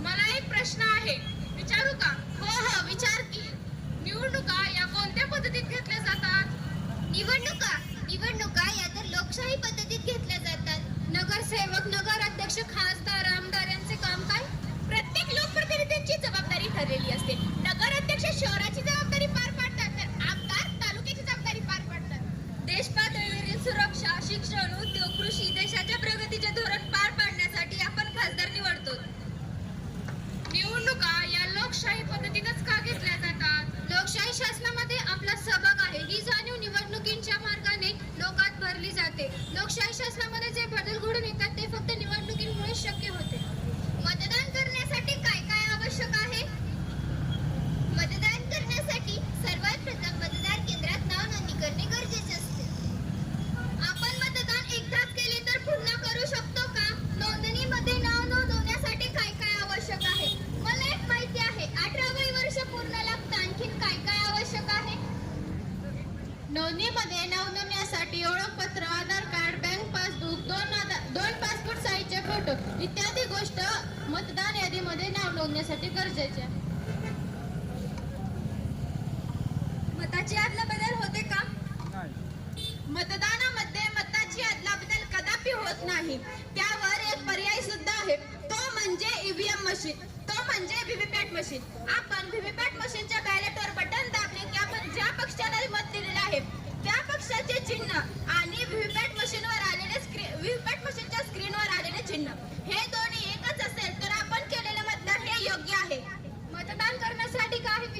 मला एक प्रश्न आहे विचारू का इत्यादी गोष्ट मतदान यादीमध्ये नाव नोंदण्यासाठी गरजेचे मताची आदला बदल होते का? मतदानामध्ये मताची आदला बदल कदापि होत नाही. त्यावर एक पर्याय सुद्धा आहे. तो म्हणजे ईव्हीएम मशीन. तो म्हणजे व्हीव्हीपॅट मशीन. आपण व्हीव्हीपॅट मशीनच्या बॅलेटवर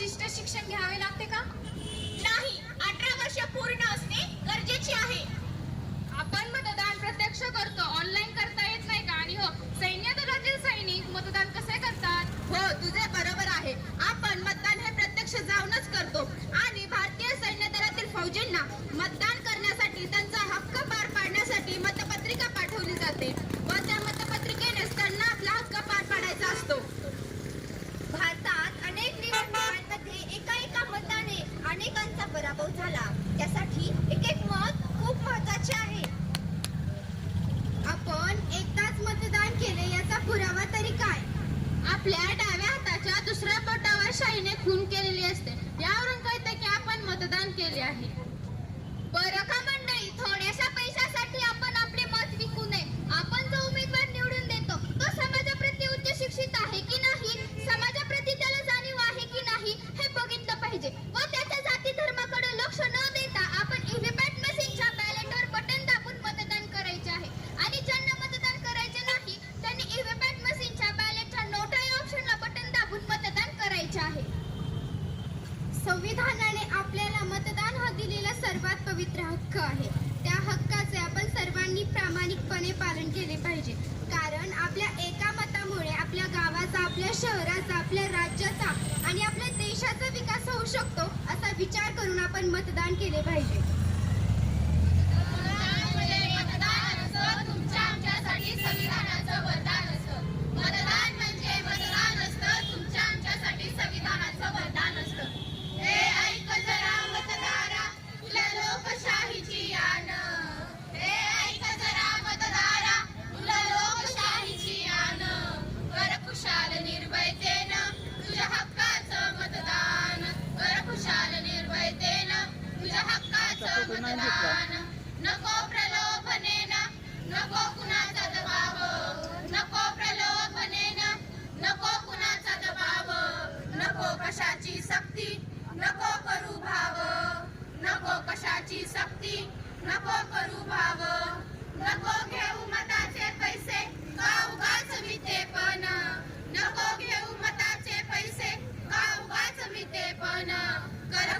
विशिष्ट शिक्षण घ्यावे लागते का? नाही. अठरा वर्ष पूर्ण असणे गरजेचे आहे. आपण मतदान प्रत्यक्ष करतो. ऑनलाईन करता येत नाही का? आणि हो सैन्य दलातील सैनिक मतदान कसे करतात? हो तुझे बरोबर आहे. आपण मतदान हे प्रत्यक्ष जाऊनच करतो. आणि भारतीय सैन्य दलातील फौजींना मतदान करण्यासाठी त्यांचा आपल्या डाव्या हाताच्या दुसऱ्या बोटावर शाहीने खून केलेली असते. यावरून कळतं की आपण मतदान केले आहे. बरं का संविधानाने आपल्याला मतदान हा दिलेला सर्वात पवित्र हक्क आहे. त्या हक्काचे आपण सर्वांनी प्रामाणिकपणे पालन केले पाहिजे. कारण आपल्या एका मतामुळे आपल्या गावाचा आपल्या शहराचा आपल्या राज्याचा आणि आपल्या देशाचा विकास होऊ शकतो असा विचार करून आपण मतदान केले पाहिजे.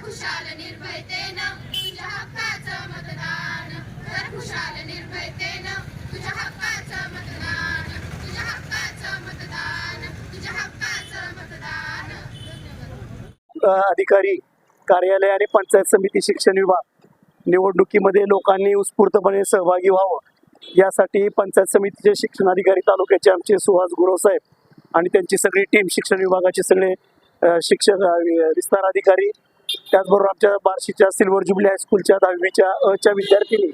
खुशाल तुझ्या हक्काचं मतदान. कर खुशाल तुझ्या हक्काचं मतदान. तुझ्या हक्काचं मतदान. तुझ्या हक्काचं मतदान. अधिकारी कार्यालय आणि पंचायत समिती शिक्षण विभाग निवडणुकीमध्ये लोकांनी उत्स्फूर्तपणे सहभागी व्हावं. यासाठी पंचायत समितीचे शिक्षणाधिकारी तालुक्याचे आमचे सुहास गुरव साहेब आणि त्यांची सगळी टीम शिक्षण विभागाचे सगळे शिक्षक विस्तार अधिकारी त्याचबरोबर आमच्या बार्शीच्या सिल्वर जुबली हायस्कूलच्या दहावीच्या अच्या विद्यार्थिनी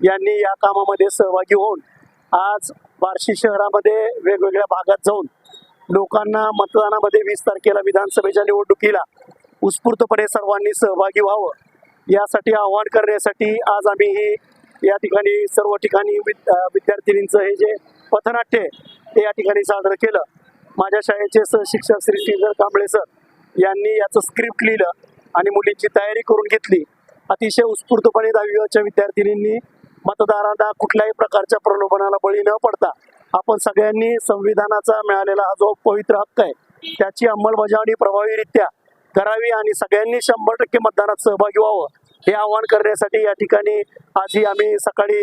यांनी या कामामध्ये सहभागी होऊन आज बार्शी शहरामध्ये वेगवेगळ्या भागात जाऊन लोकांना मतदानामध्ये वीस तारखेला विधानसभेच्या निवडणुकीला उत्स्फूर्तपणे सर्वांनी सहभागी व्हावं यासाठी आव्हान करण्यासाठी आज आम्ही ही या ठिकाणी सर्व ठिकाणी विद्यार्थिनींचं हे जे पथनाट्य ते या ठिकाणी साजरं केलं. माझ्या शाळेचे सहशिक्षक श्री श्रीधर कांबळे सर यांनी याचं स्क्रिप्ट लिहिलं. आणि मुलींची तयारी करून घेतली. अतिशय उत्स्फूर्तपणे दहावीच्या विद्यार्थिनींनी मतदारांना कुठल्याही प्रकारच्या प्रलोभनाला बळी न पडता आपण सगळ्यांनी संविधानाचा मिळालेला हा जो पवित्र हक्क आहे त्याची अंमलबजावणी प्रभावीरित्या करावी आणि सगळ्यांनी शंभर टक्के मतदानात सहभागी व्हावं हे आवाहन करण्यासाठी या ठिकाणी आजही आम्ही सकाळी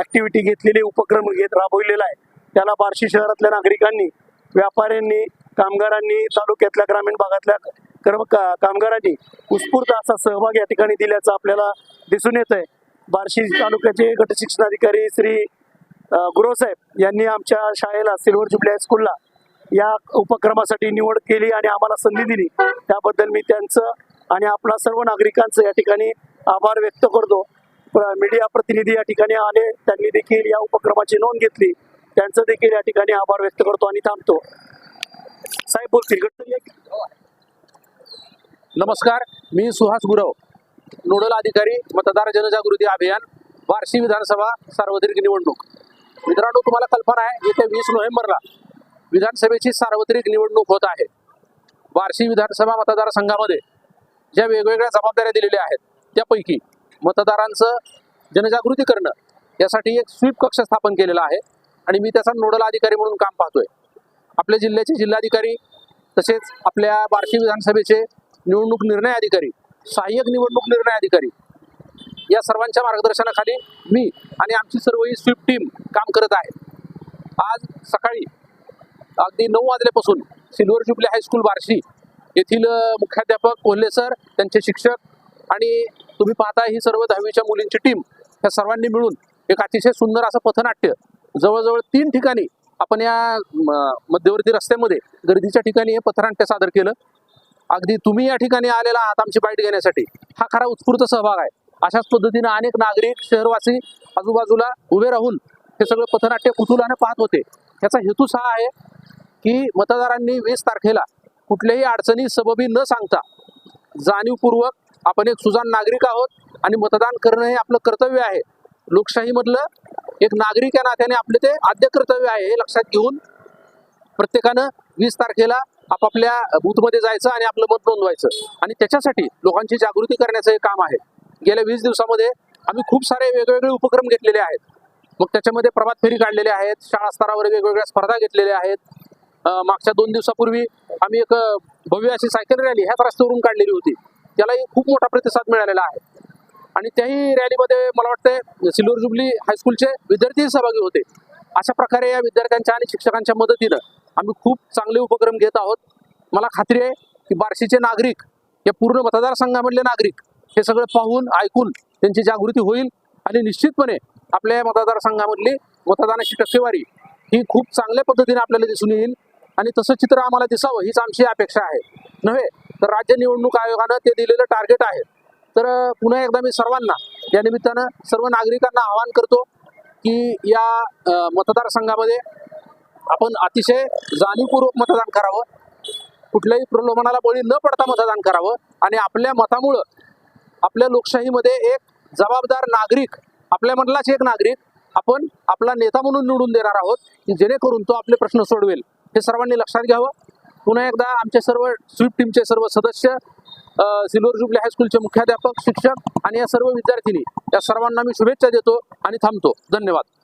ऍक्टिव्हिटी घेतलेली उपक्रम घेत राबवलेला आहे. त्याला बार्शी शहरातल्या नागरिकांनी व्यापाऱ्यांनी कामगारांनी तालुक्यातल्या ग्रामीण भागातल्या कर्म का- कामगारांनी उत्स्फूर्त असा सहभाग या ठिकाणी दिल्याचं आपल्याला दिसून येत आहे बार्शी तालुक्याचे गट शिक्षणाधिकारी श्री गुरुसाहेब यांनी आमच्या शाळेला सिल्वर जुबली हायस्कूलला या उपक्रमासाठी निवड केली आणि आम्हाला संधी दिली. त्याबद्दल मी त्यांचं आणि आपला सर्व नागरिकांचं या ठिकाणी आभार व्यक्त करतो. मीडिया प्रतिनिधी या ठिकाणी आले त्यांनी देखील या उपक्रमाची नोंद घेतली. त्यांचं देखील या ठिकाणी आभार व्यक्त करतो आणि थांबतो. साहेब बोलतील. एक- नमस्कार मी सुहास गुरव नोडल अधिकारी मतदार जनजागृती अभियान बार्शी विधानसभा सार्वत्रिक निवडणूक. मित्रांनो तुम्हाला कल्पना आहे येत्या वीस नोव्हेंबरला विधानसभेची सार्वत्रिक निवडणूक होत आहे. बार्शी विधानसभा मतदारसंघामध्ये ज्या वेगवेगळ्या जबाबदाऱ्या दिलेल्या आहेत त्यापैकी मतदारांचं जनजागृती करणं यासाठी एक स्वीप कक्ष स्थापन केलेला आहे आणि मी त्याचा नोडल अधिकारी म्हणून काम पाहतोय. आपल्या जिल्ह्याचे जिल्हाधिकारी तसेच आपल्या बार्शी विधानसभेचे निवडणूक निर्णय अधिकारी सहाय्यक निवडणूक निर्णय अधिकारी. या सर्वांच्या मार्गदर्शनाखाली मी आणि आमची सर्व ही स्वीप टीम काम करत आहे. आज सकाळी अगदी नऊ वाजल्यापासून सिल्वर जुबली हायस्कूल बार्शी येथील मुख्याध्यापक कोल्हे सर त्यांचे शिक्षक आणि तुम्ही पाहता ही सर्व दहावीच्या मुलींची टीम या सर्वांनी मिळून एक अतिशय सुंदर असं पथनाट्य जवळजवळ तीन ठिकाणी आपण या मध्यवर्ती रस्त्यामध्ये गर्दीच्या ठिकाणी हे पथनाट्य सादर केलं. अगदी तुम्ही या ठिकाणी आलेला आहात आमची बाईट घेण्यासाठी. हा खरा उत्स्फूर्त सहभाग आहे. अशाच पद्धतीने अनेक नागरिक शहरवासी आजूबाजूला उभे राहून हे सगळं पथनाट्य कुतूहलाने पाहत होते. याचा हेतूच हा आहे की मतदारांनी वीस तारखेला कुठल्याही अडचणी सबबी न सांगता जाणीवपूर्वक आपण एक सुजाण नागरिक आहोत आणि मतदान करणं हे आपलं कर्तव्य आहे. लोकशाहीमधलं एक नागरिक या नात्याने आपले ते आद्य कर्तव्य आहे हे लक्षात घेऊन प्रत्येकानं वीस तारखेला आपापल्या बूथमध्ये जायचं आणि आपलं मत नोंदवायचं. आणि त्याच्यासाठी लोकांची जागृती करण्याचं हे काम आहे. गेल्या वीस दिवसामध्ये आम्ही खूप सारे वेगवेगळे उपक्रम घेतलेले आहेत. मग त्याच्यामध्ये प्रभात फेरी काढलेले आहेत शाळा स्तरावर वेगवेगळ्या स्पर्धा घेतलेल्या आहेत. मागच्या दोन दिवसापूर्वी आम्ही एक भव्य अशी सायकल रॅली ह्याच रस्त्यावरून काढलेली होती. त्यालाही खूप मोठा प्रतिसाद मिळालेला आहे. आणि त्याही रॅलीमध्ये मला वाटतं सिल्वर जुबली हायस्कूलचे विद्यार्थीही सहभागी होते. अशा प्रकारे या विद्यार्थ्यांच्या आणि शिक्षकांच्या मदतीनं आम्ही खूप चांगले उपक्रम घेत आहोत. मला खात्री आहे की बार्शीचे नागरिक या पूर्ण मतदारसंघामधले नागरिक हे सगळं पाहून ऐकून त्यांची जागृती होईल आणि निश्चितपणे आपल्या या मतदारसंघामधली मतदानाची टक्केवारी ही खूप चांगल्या पद्धतीने आपल्याला दिसून येईल आणि तसं चित्र आम्हाला दिसावं हीच आमची अपेक्षा आहे. नव्हे तर राज्य निवडणूक आयोगानं ते दिलेलं टार्गेट आहे. तर पुन्हा एकदा मी सर्वांना या निमित्तानं सर्व नागरिकांना आवाहन करतो की या मतदारसंघामध्ये आपण अतिशय जाणीवपूर्वक मतदान करावं. कुठल्याही प्रलोभनाला बळी न पडता मतदान करावं आणि आपल्या मतामुळं आपल्या लोकशाहीमध्ये एक जबाबदार नागरिक आपल्या मधलाच एक नागरिक आपण आपला नेता म्हणून निवडून देणार आहोत की जेणेकरून तो आपले प्रश्न सोडवेल. हे सर्वांनी लक्षात घ्यावं. पुन्हा एकदा आमचे सर्व स्वीप टीमचे सर्व सदस्य सिल्वर जुबली हायस्कूलचे मुख्याध्यापक शिक्षक आणि या सर्व विद्यार्थिनी या सर्वांना मी शुभेच्छा देतो आणि थांबतो. धन्यवाद.